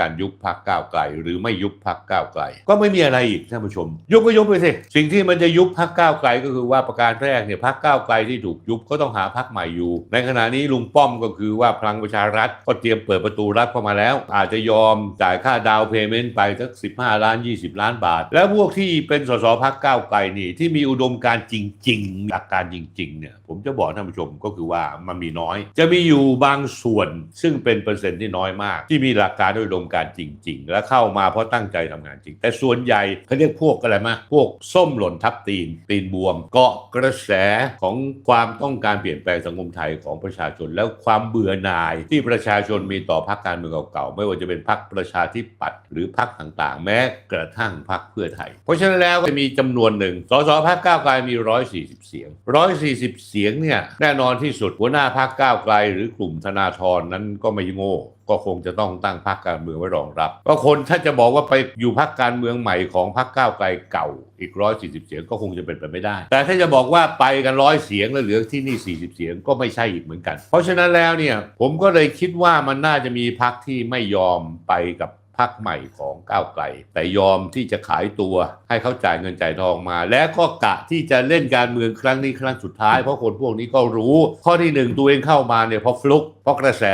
การยุบพักก้าวไกล หรือไม่ยุบพักก้าวไกล ก็ไม่มีอะไรอีกท่านผู้ชม ยุบก็ยุบไปสิสิ่งที่มันจะยุบพักก้าวไกลก็คือว่าประการแรกเนี่ยพักก้าวไกลที่ถูกยุบก็ต้องหาพักใหม่อยู่ ในขณะนี้ลุงป้อมก็คือว่าพลังประชารัฐก็เตรียมเปิดประตูรับเข้ามาแล้ว อาจจะยอมจ่ายค่าดาวน์เพย์เมนต์ไปสัก15 ล้าน 20 ล้านบาท แล้วพวกที่เป็นสสพักก้าวไกลนี่ที่มีอุดมการณ์จริงๆหลักการจริงๆเนี่ยผมจะบอกท่านผู้ชมก็คือว่ามันมีน้อย จะมีอยู่บางส่วนซึ่งเป็นเปอร์เซ็นต์ที่น้อยมาก ที่มีหลักการด้วยอุดมการจริง ๆ และเข้ามาเพราะตั้งใจทำงานจริง แต่ส่วนใหญ่เขาเรียกพวกอะไรมาพวกส้มหล่นทับตีน ตีนบวม เกาะกระแสของความต้องการเปลี่ยนแปลงสังคมไทยของประชาชน แล้วความเบื่อหน่าย ที่ประชาชนมีต่อพรรคการเมืองเก่าๆไม่ว่าจะเป็นพรรคประชาธิปัตย์หรือพรรคต่างๆ แม้กระทั่งพรรคเพื่อไทย เพราะฉะนั้นแล้วจะมีจำนวนหนึ่งสสพรรคก้าวไกลมี 140 เสียง 140 เสียงเนี่ยแน่นอนที่สุดหัวหน้าพรรคก้าวไกล หรือกลุ่มธนาธรนั้นก็ไม่โง่ก็คงจะต้องตั้งพรรคการเมืองไว้รองรับ ก็คนถ้าจะบอกว่าไปอยู่พรรคการเมืองใหม่ของพรรคก้าวไกลเก่าอีก140เสียงก็คงจะเป็นไปไม่ได้ แต่ถ้าจะบอกว่าไปกันร้อยเสียงแล้วเหลือที่นี่40เสียงก็ไม่ใช่อีกเหมือนกัน เพราะฉะนั้นแล้วเนี่ยผมก็เลยคิดว่ามันน่าจะมีพรรคที่ไม่ยอมไปกับพักใหม่ของก้าวไกล แต่ยอมที่จะขายตัวให้เขาจ่ายเงินจ่ายทองมา และก็กะที่จะเล่นการเมืองครั้งนี้ครั้งสุดท้ายเพราะคนพวกนี้ก็รู้ ข้อที่หนึ่งตัวเองเข้ามาเนี่ยพราะฟลุก เพราะกระแส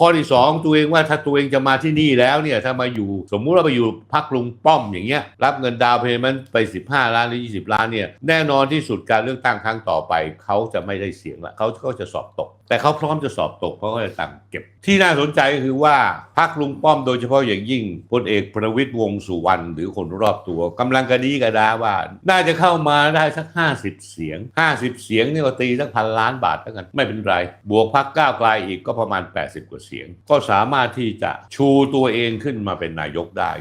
ข้อที่สองตัวเองว่าถ้าตัวเองจะมาที่นี่แล้วเนี่ยถ้ามาอยู่สมมุติเราไปอยู่พักลุงป้อมอย่างเงี้ยรับเงินดาวเพย์เมนไป 15 ล้านหรือ 20 ล้านเนี่ยแน่นอนที่สุดการเลือกตั้งครั้งต่อไป เขาจะไม่ได้เสียงละเขาก็จะสอบตก แต่เขาพร้อมจะสอบตกเพราะเขาจะตังเก็บ ที่น่าสนใจก็คือว่าพักลุงป้อมโดยเฉพาะอย่างยิ่งพลเอกประวิตยวงสุวรรณหรือคนรอบตัวกำลังกระดีกระดาว่า น่าจะเข้ามาได้สัก 50 เสียง 50 เสียงนี่ก็ตีสักพันล้านบาทแล้วกันไม่เป็นไร บวกพักก้าวไกลอีกก็ประมาณ 80 กว่าเสียง ก็สามารถที่จะชูตัวเองขึ้นมาเป็นนายกได้